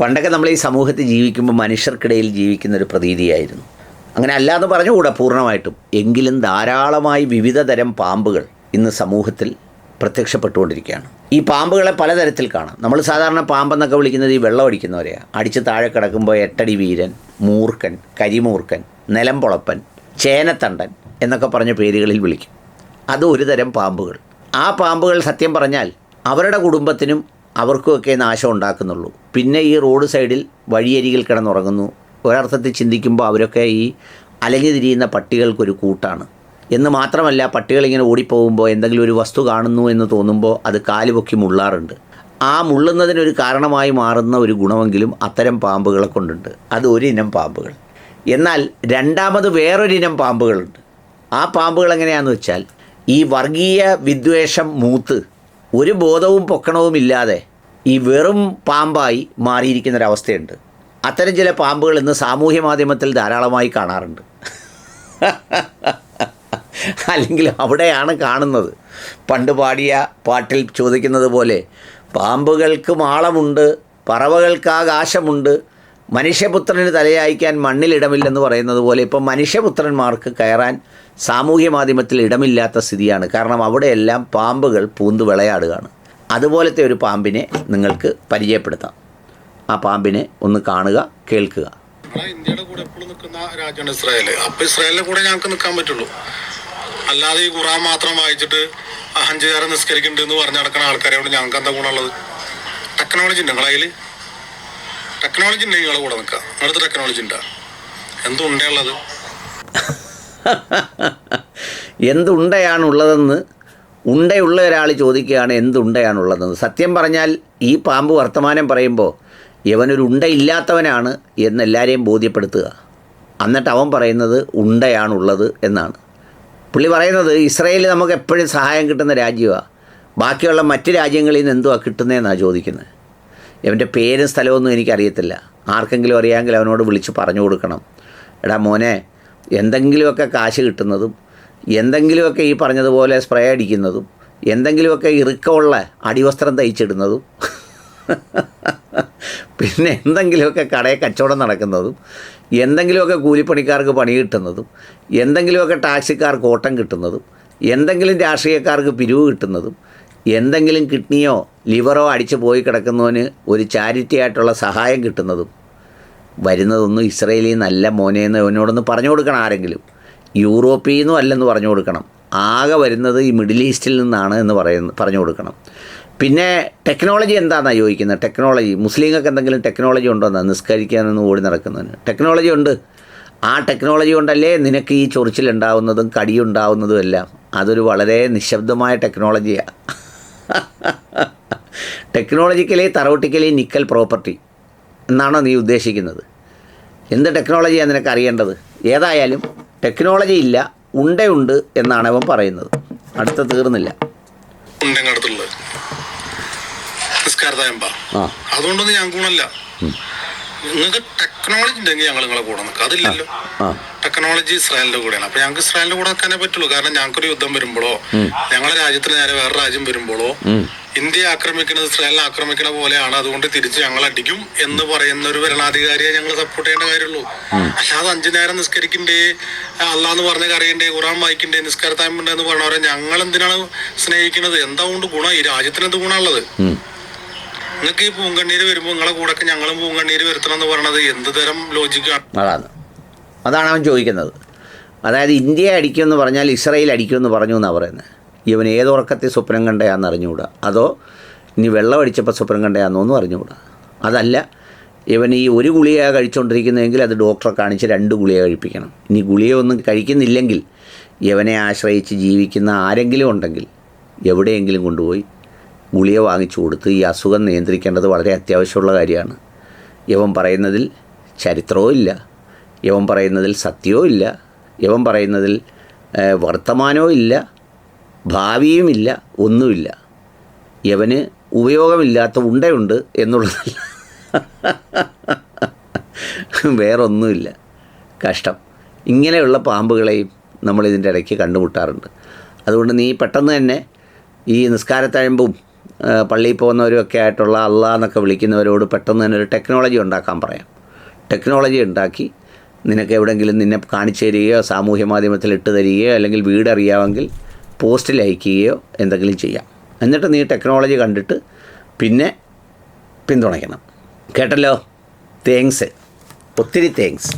പണ്ടൊക്കെ നമ്മൾ ഈ സമൂഹത്തിൽ ജീവിക്കുമ്പോൾ മനുഷ്യർക്കിടയിൽ ജീവിക്കുന്ന ഒരു പ്രതീതിയായിരുന്നു. അങ്ങനെ അല്ലാതെ പറഞ്ഞുകൂടാ പൂർണമായിട്ടും. എങ്കിലും ധാരാളമായി വിവിധ തരം പാമ്പുകൾ ഇന്ന് സമൂഹത്തിൽ പ്രത്യക്ഷപ്പെട്ടുകൊണ്ടിരിക്കുകയാണ്. ഈ പാമ്പുകളെ പലതരത്തിൽ കാണാം. നമ്മൾ സാധാരണ പാമ്പെന്നൊക്കെ വിളിക്കുന്നത് ഈ വെള്ളം അടിക്കുന്നവരെയാണ് അടിച്ച് താഴെ കിടക്കുമ്പോൾ എട്ടടി വീരൻ മൂർക്കൻ കരിമൂർക്കൻ നിലംപൊളപ്പൻ ചേനത്തണ്ടൻ എന്നൊക്കെ പറഞ്ഞ പേരുകളിൽ വിളിക്കും. അത് ഒരു തരം പാമ്പുകൾ. ആ പാമ്പുകൾ സത്യം പറഞ്ഞാൽ അവരുടെ കുടുംബത്തിനും അവർക്കുമൊക്കെ നാശം ഉണ്ടാക്കുന്നുള്ളൂ. പിന്നെ ഈ റോഡ് സൈഡിൽ വഴിയരികിൽ കിടന്നുറങ്ങുന്നു. ഒരർത്ഥത്തിൽ ചിന്തിക്കുമ്പോൾ അവരൊക്കെ ഈ അലഞ്ഞു തിരിയുന്ന പട്ടികൾക്കൊരു കൂട്ടാണ്. എന്ന് മാത്രമല്ല പട്ടികളിങ്ങനെ ഓടിപ്പോകുമ്പോൾ എന്തെങ്കിലും ഒരു വസ്തു കാണുന്നു എന്ന് തോന്നുമ്പോൾ അത് കാൽ പൊക്കി മുള്ളാറുണ്ട്. ആ മുള്ളുന്നതിനൊരു കാരണമായി മാറുന്ന ഒരു ഗുണമെങ്കിലും അത്തരം പാമ്പുകളെ കൊണ്ടുണ്ട്. അത് ഒരിനം പാമ്പുകൾ. എന്നാൽ രണ്ടാമത് വേറൊരിനം പാമ്പുകളുണ്ട്. ആ പാമ്പുകൾ എങ്ങനെയാണെന്ന് വെച്ചാൽ ഈ വർഗീയ വിദ്വേഷം മൂത്ത് ഒരു ബോധവും പൊക്കണവും ഇല്ലാതെ ഈ വെറും പാമ്പായി മാറിയിരിക്കുന്നൊരവസ്ഥയുണ്ട്. അത്തരം ചില പാമ്പുകൾ ഇന്ന് സാമൂഹ്യ മാധ്യമത്തിൽ ധാരാളമായി കാണാറുണ്ട്. അല്ലെങ്കിൽ അവിടെയാണ് കാണുന്നത്. പണ്ട് പാടിയ പാട്ടിൽ ചോദിക്കുന്നത് പോലെ പാമ്പുകൾക്ക് മാളമുണ്ട് പറവകൾക്ക് ആകാശമുണ്ട് മനുഷ്യപുത്രന് തലയായിക്കാൻ മണ്ണിലിടമില്ലെന്ന് പറയുന്നത് പോലെ ഇപ്പം മനുഷ്യപുത്രന്മാർക്ക് കയറാൻ സാമൂഹ്യ മാധ്യമത്തിൽ ഇടമില്ലാത്ത സ്ഥിതിയാണ്. കാരണം അവിടെയെല്ലാം പാമ്പുകൾ പൂന്തു വിളയാടുകയാണ് അതുപോലത്തെ ഒരു പാമ്പിനെ നിങ്ങൾക്ക് പരിചയപ്പെടുത്താം. ആ പാമ്പിനെ ഒന്ന് കാണുക കേൾക്കുക. നമ്മളെ ഇന്ത്യയുടെ കൂടെ എപ്പോഴും നിൽക്കുന്ന രാജ്യമാണ് ഇസ്രായേൽ അപ്പൊ ഇസ്രായേലിന്റെ കൂടെ ഞങ്ങൾക്ക് നിൽക്കാൻ പറ്റുള്ളൂ. അല്ലാതെ ഈ ഖുറാൻ മാത്രം വായിച്ചിട്ട് അഹഞ്ചുകാരെ നേരം നിസ്കരിക്കുന്നുണ്ട് എന്ന് പറഞ്ഞ് നടക്കുന്ന ആൾക്കാരെയോട് ഞങ്ങൾക്ക് എന്താ ഗുണമുള്ളത്? ടെക്നോളജി ഉണ്ട് നിങ്ങളെ ടെക്നോളജി ഉണ്ട് നിങ്ങളെ കൂടെ നിൽക്കുക? നിങ്ങളടുത്ത് ടെക്നോളജി ഉണ്ടാ എന്തുണ്ടേ ഉള്ളത്? എന്തുണ്ടയാണുള്ളതെന്ന് ഉണ്ടയുള്ള ഒരാൾ ചോദിക്കുകയാണ് എന്തുണ്ടയാണുള്ളതെന്ന് സത്യം പറഞ്ഞാൽ ഈ പാമ്പ് വർത്തമാനം പറയുമ്പോൾ ഇവനൊരു ഉണ്ടയില്ലാത്തവനാണ് എന്ന് എല്ലാവരെയും ബോധ്യപ്പെടുത്തുക. എന്നിട്ട് അവൻ പറയുന്നത് ഉണ്ടയാണുള്ളത് എന്നാണ്. പുള്ളി പറയുന്നത് ഇസ്രയേൽ നമുക്ക് എപ്പോഴും സഹായം കിട്ടുന്ന രാജ്യമാണ് ബാക്കിയുള്ള മറ്റ് രാജ്യങ്ങളിൽ നിന്ന് എന്തുവാ കിട്ടുന്നതെന്നാണ് ചോദിക്കുന്നത് ഇവന്റെ പേരും സ്ഥലമൊന്നും എനിക്കറിയത്തില്ല. ആർക്കെങ്കിലും അറിയാമെങ്കിൽ അവനോട് വിളിച്ച് പറഞ്ഞു കൊടുക്കണം. എടാ മോനെ എന്തെങ്കിലുമൊക്കെ കാശ് കിട്ടുന്നതും എന്തെങ്കിലുമൊക്കെ ഈ പറഞ്ഞതുപോലെ സ്പ്രേ അടിക്കുന്നതും എന്തെങ്കിലുമൊക്കെ ഇറുക്കമുള്ള അടിവസ്ത്രം തയ്ച്ചിടുന്നതും പിന്നെ എന്തെങ്കിലുമൊക്കെ കടയിൽ കച്ചവടം നടക്കുന്നതും എന്തെങ്കിലുമൊക്കെ കൂലിപ്പണിക്കാർക്ക് പണി കിട്ടുന്നതും എന്തെങ്കിലുമൊക്കെ ടാക്സിക്കാർക്ക് ഓട്ടം കിട്ടുന്നതും എന്തെങ്കിലും രാഷ്ട്രീയക്കാർക്ക് പിരിവ് കിട്ടുന്നതും എന്തെങ്കിലും കിഡ്നിയോ ലിവറോ അടിച്ച് പോയി കിടക്കുന്നവന് ഒരു ചാരിറ്റി ആയിട്ടുള്ള സഹായം കിട്ടുന്നതും വരുന്നതൊന്നും ഇസ്രയേലിൽ നല്ല മോനെ എന്ന് അവനോടൊന്ന് പറഞ്ഞു കൊടുക്കണം ആരെങ്കിലും. യൂറോപ്പിൽ അല്ലെന്ന് പറഞ്ഞു കൊടുക്കണം. ആകെ വരുന്നത് ഈ മിഡിൽ ഈസ്റ്റിൽ നിന്നാണ് എന്ന് പറയുന്ന പറഞ്ഞു കൊടുക്കണം. പിന്നെ ടെക്നോളജി എന്താണെന്നാണ് ചോദിക്കുന്നത്? ടെക്നോളജി മുസ്ലിങ്ങൾക്ക് എന്തെങ്കിലും ടെക്നോളജി ഉണ്ടോ എന്നാണ് നിസ്കരിക്കാനൊന്നും ഓടി നടക്കുന്നതിന്. ടെക്നോളജി ഉണ്ട്. ആ ടെക്നോളജി കൊണ്ടല്ലേ നിനക്ക് ഈ ചൊറിച്ചിലുണ്ടാവുന്നതും കടിയുണ്ടാവുന്നതും എല്ലാം. അതൊരു വളരെ നിശബ്ദമായ ടെക്നോളജിയാണ് ടെക്നോളജിക്കലി തറോട്ടിക്കലി നിക്കൽ പ്രോപ്പർട്ടി എന്നാണോ നീ ഉദ്ദേശിക്കുന്നത്? എന്ത് ടെക്നോളജിയാണ് നിനക്ക് അറിയേണ്ടത്? ഏതായാലും ടെക്നോളജി ഇല്ല ഉണ്ടയുണ്ട് എന്നാണ് അവൻ പറയുന്നത്. അടുത്ത തീർന്നില്ല. അതുകൊണ്ടൊന്നും ഞങ്ങൾക്ക് ഗുണമല്ല നിങ്ങൾക്ക് ടെക്നോളജി ഉണ്ടെങ്കിൽ ഞങ്ങൾ നിങ്ങളെ കൂടെ നിൽക്കുക അതില്ലല്ലോ ടെക്നോളജി ഇസ്രായേലിന്റെ കൂടെയാണ്. അപ്പൊ ഞങ്ങൾക്ക് ഇസ്രായേലിന്റെ കൂടെ നിൽക്കാനേ പറ്റുള്ളൂ. കാരണം ഞങ്ങൾക്കൊരു യുദ്ധം വരുമ്പോഴോ ഞങ്ങളുടെ രാജ്യത്തിന് നേരെ വേറെ രാജ്യം വരുമ്പോഴോ. ഇന്ത്യ ആക്രമിക്കുന്നത് ഇസ്രായേലിനെ ആക്രമിക്കുന്ന പോലെയാണ്. അതുകൊണ്ട് തിരിച്ച് ഞങ്ങൾ അടിക്കും എന്ന് പറയുന്ന ഒരു ഭരണാധികാരിയെ ഞങ്ങൾ സപ്പോർട്ട് ചെയ്യേണ്ട കാര്യമുള്ളൂ. അല്ലാതെ അഞ്ചു നേരം നിസ്കരിക്കണ്ടേ അല്ലാന്ന് പറഞ്ഞ കറിയണ്ടേ ഖുറാൻ വായിക്കണ്ടേ നിസ്കാരത്തായ്മ എന്ന് പറഞ്ഞവരെ ഞങ്ങൾ എന്തിനാണ് സ്നേഹിക്കുന്നത് എന്താ കൊണ്ട് ഗുണം? ഈ രാജ്യത്തിന് എന്ത് ഗുണമുള്ളത് നിങ്ങൾക്ക് ഈ പൂങ്കണ്ണീര് വരുമ്പോൾ നിങ്ങളെ കൂടെ ഞങ്ങളും പൂങ്കണ്ണീര് വരുത്തണം എന്ന് പറയണത് എന്ത് തരം ലോജിക്കാണ് അതാണ്. അതാണ് അവൻ ചോദിക്കുന്നത്. അതായത് ഇന്ത്യ അടിക്കുമെന്ന് പറഞ്ഞാൽ ഇസ്രയേൽ അടിക്കുമെന്ന് പറഞ്ഞു എന്നാണ് പറയുന്നത് ഇവൻ ഏതുറക്കത്തിൽ സ്വപ്നം കണ്ടയാന്ന് അറിഞ്ഞുകൂടാ. അതോ ഇനി വെള്ളം അടിച്ചപ്പോൾ സ്വപ്നം കണ്ടയാന്നൊന്നും അറിഞ്ഞുകൂടാ. അതല്ല ഇവൻ ഈ ഒരു ഗുളിക കഴിച്ചുകൊണ്ടിരിക്കുന്നതെങ്കിൽ അത് ഡോക്ടറെ കാണിച്ച് രണ്ട് ഗുളിക കഴിപ്പിക്കണം. ഇനി ഗുളിക ഒന്നും കഴിക്കുന്നില്ലെങ്കിൽ ഇവനെ ആശ്രയിച്ച് ജീവിക്കുന്ന ആരെങ്കിലും ഉണ്ടെങ്കിൽ എവിടെയെങ്കിലും കൊണ്ടുപോയി ഗുളിക വാങ്ങിച്ചു കൊടുത്ത് ഈ അസുഖം നിയന്ത്രിക്കേണ്ടത് വളരെ അത്യാവശ്യമുള്ള കാര്യമാണ്. ഇവൻ പറയുന്നതിൽ ചരിത്രവും ഇല്ല. ഇവൻ പറയുന്നതിൽ സത്യവും ഇല്ല. ഇവൻ പറയുന്നതിൽ വർത്തമാനവും ഇല്ല. ഭാവിയുമില്ല ഒന്നുമില്ല. യവന് ഉപയോഗമില്ലാത്ത ഉണ്ടയുണ്ട് എന്നുള്ളതല്ല. വേറൊന്നുമില്ല. കഷ്ടം. ഇങ്ങനെയുള്ള പാമ്പുകളെയും നമ്മൾ ഇതിന്റെ ഇടയ്ക്ക് കണ്ടുമുട്ടാറുണ്ട്. അതുകൊണ്ട് നീ പെട്ടെന്ന് തന്നെ ഈ നിസ്കാരത്തഴമ്പും പള്ളിയിൽ പോകുന്നവരും ഒക്കെ ആയിട്ടുള്ള അള്ളാ എന്നൊക്കെ വിളിക്കുന്നവരോട് പെട്ടെന്ന് തന്നെ ഒരു ടെക്നോളജി ഉണ്ടാക്കാൻ പറയാം. ടെക്നോളജി ഉണ്ടാക്കി നിനക്ക് എവിടെയെങ്കിലും നിന്നെ കാണിച്ചു തരികയോ സാമൂഹ്യ മാധ്യമത്തിൽ ഇട്ട് തരികയോ അല്ലെങ്കിൽ വീട് അറിയാമെങ്കിൽ പോസ്റ്റിൽ അയക്കുകയോ എന്തെങ്കിലും ചെയ്യാം. എന്നിട്ട് നീ ടെക്നോളജി കണ്ടിട്ട് പിന്നെ പിന്തുണയ്ക്കണം. കേട്ടല്ലോ? താങ്ക്സ് ഒത്തിരി തേങ്ക്സ്